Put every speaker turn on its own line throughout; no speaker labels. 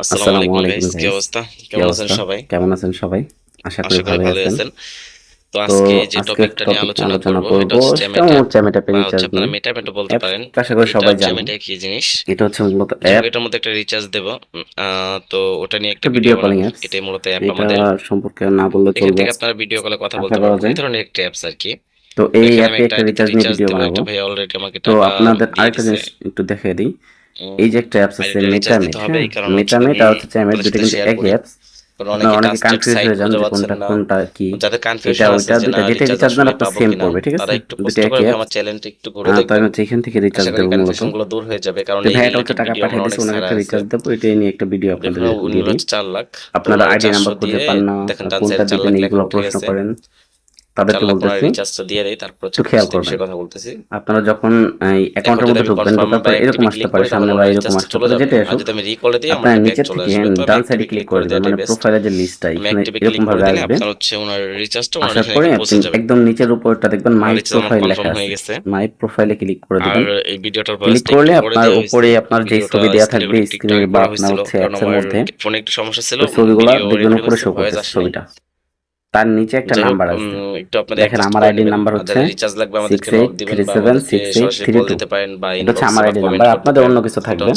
আসসালামু আলাইকুম
আলাইকুম
কি অবস্থা? কেমন আছেন সবাই?
কেমন আছেন সবাই? আশা করি ভালো
ভালো
আছেন।
আছেন। তো
তো
আজকে যে টপিকটা নিয়ে আলোচনা
আলোচনা
করব এটা হচ্ছে মেটা
হচ্ছে মেটা
বা হচ্ছে
রিচার্জ
আপনারা
নিয়ে।
মেটা বলতে পারেন।
আশা করি সবাই জানেন।
মেটা কি জিনিস?
এটা হচ্ছে মূলত অ্যাপ
এটার মধ্যে একটা রিচার্জ দেব। তো ওটা নিয়ে একটা ভিডিও
calling
বানাবো। এটাই মূলত অ্যাপ আমাদের।
সম্পর্কে না বললে চলবে।
থেকে আপনারা ভিডিও কলে কথা বলতে পারবেন। এই ধরনের একটা অ্যাপস আর কি।
তো এই অ্যাপে
একটা
একটা রিচার্জ নিয়ে ভিডিও বানাবো।
ভাই অলরেডি আমাকে
তো আপনাদের আরেকটা জিনিস একটু দেখিয়ে দিই। এই যে একটা অ্যাপস আছে
এটা
মেটামেট মেটামেট
আমি
আর হচ্ছে চ্যামেট
আপনাদের
দুটো কিন্তু একই
করি।
অ্যাপস
অনেকে
কনফিউজ হয়ে যান কোনটা
না।
কোনটা কি। এটা ওইটা দুটো
না
যেটা
রিচার্জ আসলে
আপনার সেম পড়বে ঠিক আছে? দুটো একই
করে আমার চ্যানেলটা একটু ঘুরে
তো
দেখবেন
আমি হচ্ছে এখান থেকে রিচার্জ
করি
দেবো মূলত।
দূর হয়ে যাবে কারণ এই
এটা হচ্ছে টাকা পাঠিয়ে ওনাকে
সারা
একটা রিচার্জ দেবো এটাই নিয়ে একটা ভিডিও আপনাদের দিয়ে দিই।
লাখ
আপনারা আইডি নাম্বার খুঁজে পান না কোনটা দিবেন
উঠে
প্রশ্ন করেন। তাদেরকে বলতেছি
রিচার্জটা দিয়ে দেয় তারপর
একটু খেয়াল করবেন।
কথা বলতেছি।
আপনারা যখন এই অ্যাকাউন্টের মধ্যে ঢুকবেন ঢোকার পর এরকম আসতে পারে সামনে বা এরকম আসতে পারে।
যাবে।
যেটা
আর
আসুক
যদি আমি রিকলে দিই আমার
নিচে থেকে ডান সাইডে ক্লিক করে দেবেন মানে প্রোফাইলের যে লিস্টটা এখানে এরকম ভাবে আসবে।
আপনার হচ্ছে ওনার রিচার্জটা ওনার
আসার পরে আপনি একদম নিচের উপরটা দেখবেন মাই প্রোফাইল লেখা আছে। মাই প্রোফাইলে ক্লিক করে
আর এই ভিডিওটার
ক্লিক করলে আপনার উপরে আপনার যে ছবি দেওয়া থাকবে স্ক্রিনে বা আপনার হচ্ছে অ্যাপসের মধ্যে।
ফোনে একটু সমস্যা ছিল
ছবিগুলো দেখবেন উপরে শো
আসেনি।
ছবিটা তার নিচে একটা নাম্বার আছে।
একটু আপনারা
দেখেন, আমার
নেবেন।
নাম্বার হচ্ছে
রিচার্জ লাগবে আমাদেরকে নক দিবেন বা
37
আমাদেরকে
68
সরাসরি কল দিতে পারেন বা
এটা হচ্ছে আমার
comment
নাম্বার আপনাদের অন্য কিছু থাকবে।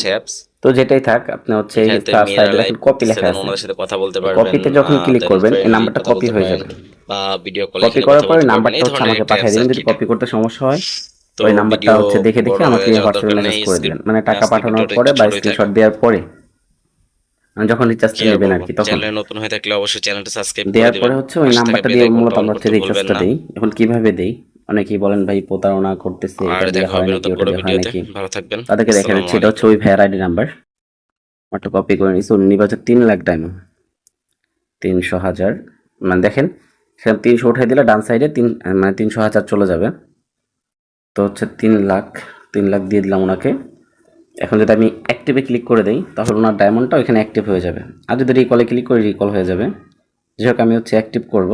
তো যেটাই থাক আপনি হচ্ছে এই
মেয়েরা
সাইডে
লাইভ
কপি লেখা আছে।
ওনাদের সাথে কথা বলতে পারবেন
কপিতে যখন ক্লিক করবেন এই নাম্বারটা কপি হয়ে যাবে।
বা ভিডিও কলে
কপি করার পরে নাম্বারটা হচ্ছে আমাকে পাঠিয়ে দিবেন যদি কপি করতে সমস্যা হয়
তো
ওই নাম্বারটা হচ্ছে দেখে দেখে আমাকে হোয়াটসঅ্যাপে মেসেজ করে দিবেন। মানে টাকা পাঠানোর পরে বা। স্ক্রিনশট দেওয়ার পরে। যখন রিচার্জটা নেবেন আর কি তখন।
চ্যানেলে নতুন হয়ে থাকলে অবশ্যই চ্যানেলটা সাবস্ক্রাইব করে
দেওয়ার পরে হচ্ছে ওই নাম্বারটা দিয়ে মূলত আমরা হচ্ছে রিচার্জটা দেই। এখন কীভাবে দেই? অনেকেই বলেন ভাই প্রতারণা করতেছে
আর
এটা
দেখা
হয়
হবে
নাকি ওটা হয় নাকি?
ভালো থাকবেন।
তাদেরকে দেখে
আসসালামু
এটা হচ্ছে ওই ভ্যার আইডি নাম্বার একটা কপি করে নিচ্ছি। উনি হচ্ছে তিন লাখ ডায়মন্ড তিনশো হাজার। মানে দেখেন সেখানে তিনশো উঠাই দিলে ডান সাইডে তিন মানে তিনশো হাজার চলে যাবে। তো হচ্ছে তিন লাখ তিন লাখ দিয়ে দিলাম ওনাকে। এখন যদি আমি অ্যাক্টিভে ক্লিক করে দিই, তাহলে ওনার ডায়মন্ডটা ওইখানে অ্যাক্টিভ হয়ে যাবে। আর যদি রিকলে ক্লিক করি রিকল হয়ে যাবে। যাই হোক, আমি হচ্ছে অ্যাক্টিভ করব।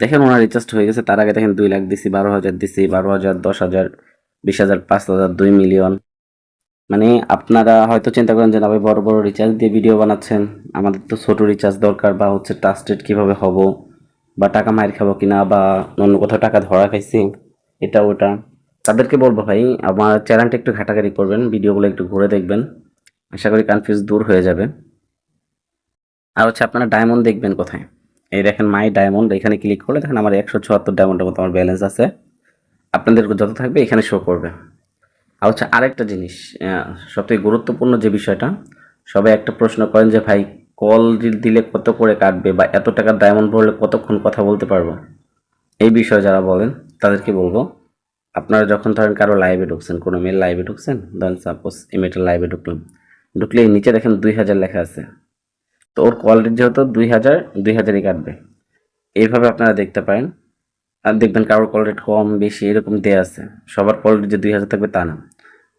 দেখেন ওনার রিচার্জ হয়ে গেছে। তার আগে দেখেন দুই লাখ দিছি, বারো হাজার দিছি, বারো হাজার, দশ হাজার, বিশ হাজার, পাঁচ হাজার, দুই মিলিয়ন মানে আপনারা হয়তো চিন্তা করেন যে, না বড় বড় রিচার্জ দিয়ে ভিডিও বানাচ্ছেন। আমাদের তো ছোট রিচার্জ দরকার বা হচ্ছে ট্রাস্টেড কীভাবে হব বা টাকা মায়ের খাব কিনা বা অন্য কোথাও টাকা ধরা খাইছি। এটা, ওটা। তাদেরকে বলব ভাই, আমার চ্যানেলটা একটু ঘাটাঘাটি করবেন, ভিডিওগুলো একটু ঘুরে দেখবেন। আশা করি কনফিউজ দূর হয়ে যাবে। আর হচ্ছে আপনারা ডায়মন্ড দেখবেন কোথায়? এই দেখেন মাই ডায়মন্ড এখানে ক্লিক করলে দেখেন আমার একশো চুয়াত্তর ডায়মন্ডের মতো আমার ব্যালেন্স আছে। আপনাদের যত থাকবে এখানে শো করবে। আর হচ্ছে আরেকটা জিনিস সবথেকে গুরুত্বপূর্ণ যে বিষয়টা, সবাই একটা প্রশ্ন করেন যে ভাই কল দিলে কত করে কাটবে বা এত টাকার ডায়মন্ড ভরলে কতক্ষণ কথা বলতে পারব? এই বিষয়ে যারা বলেন, তাদেরকে বলব। আপনারা যখন ধরেন কারও লাইভে ঢুকছেন, কোনো মেয়ের লাইভে ঢুকছেন ধরেন সাপোজ এই লাইভে ঢুকলাম। ঢুকলে নিচে দেখেন দুই হাজার লেখা আছে। তো ওর কোয়ালিটি যেহেতু দুই হাজার, দুই হাজারই কাটবে। এইভাবে আপনারা দেখতে পারেন। আর দেখবেন কারোর কল রেট কম, বেশি, এরকম দেওয়া আছে। সবার কল রেট যে দুই হাজার থাকবে তা না।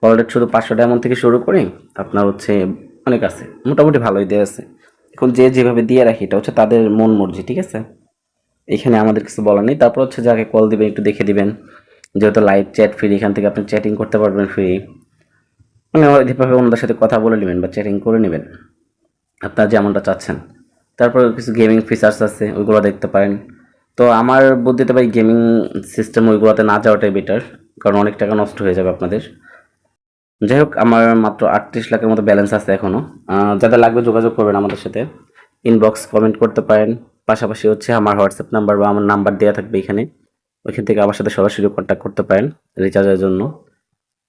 কল রেট শুধু পাঁচশো ডায়মন্ড থেকে শুরু করে আপনার হচ্ছে অনেক আছে। মোটামুটি ভালোই দেওয়া আছে। এখন যে যেভাবে দিয়ে রাখি, এটা হচ্ছে তাদের মন মর্জি, ঠিক আছে? এখানে আমাদের কিছু বলার নেই। তারপর হচ্ছে যাকে কল দিবেন, একটু দেখে দিবেন। যেহেতু লাইভ চ্যাট ফ্রি এখান থেকে আপনি চ্যাটিং করতে পারবেন ফ্রি মানে ওইভাবে ওনাদের সাথে কথা বলে নেবেন বা চ্যাটিং করে নেবেন। আপনারা যেমনটা চাচ্ছেন। তারপর কিছু গেমিং ফিচার্স আছে, ওইগুলো দেখতে পারেন। তো আমার বুদ্ধিতে ভাই গেমিং সিস্টেম ওইগুলোতে না যাওয়াটাই বেটার কারণ অনেক টাকা নষ্ট হয়ে যাবে আপনাদের। যাই হোক, আমার মাত্র আটত্রিশ লাখের মতো ব্যালেন্স আছে এখনও যাদের লাগবে যোগাযোগ করবেন আমাদের সাথে। ইনবক্স কমেন্ট করতে পারেন। পাশাপাশি হচ্ছে আমার হোয়াটসঅ্যাপ নাম্বার বা আমার নাম্বার দেওয়া থাকবে এখানে। ওইখান থেকে আমার সাথে সরাসরি কন্ট্যাক্ট করতে পারেন রিচার্জের জন্য।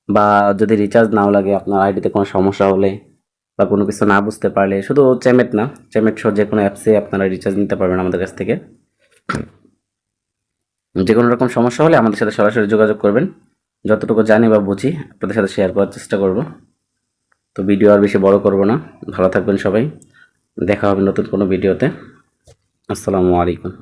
বা যদি রিচার্জ নাও লাগে, আপনার আইডিতে কোনো সমস্যা হলে বা কোনো কিছু না বুঝতে পারলে, শুধু চ্যামেট না চ্যামেট সহ যে কোনো অ্যাপসে আপনারা রিচার্জ নিতে পারবেন আমাদের কাছ থেকে। যে কোনো রকম সমস্যা হলে আমাদের সাথে সরাসরি যোগাযোগ করবেন। যতটুকু জানি বা বুঝি, আপনাদের সাথে শেয়ার করার চেষ্টা করব। তো ভিডিও আর বেশি বড় করব না। ভালো থাকবেন সবাই। দেখা হবে নতুন কোনো ভিডিওতে আসসালামু আলাইকুম।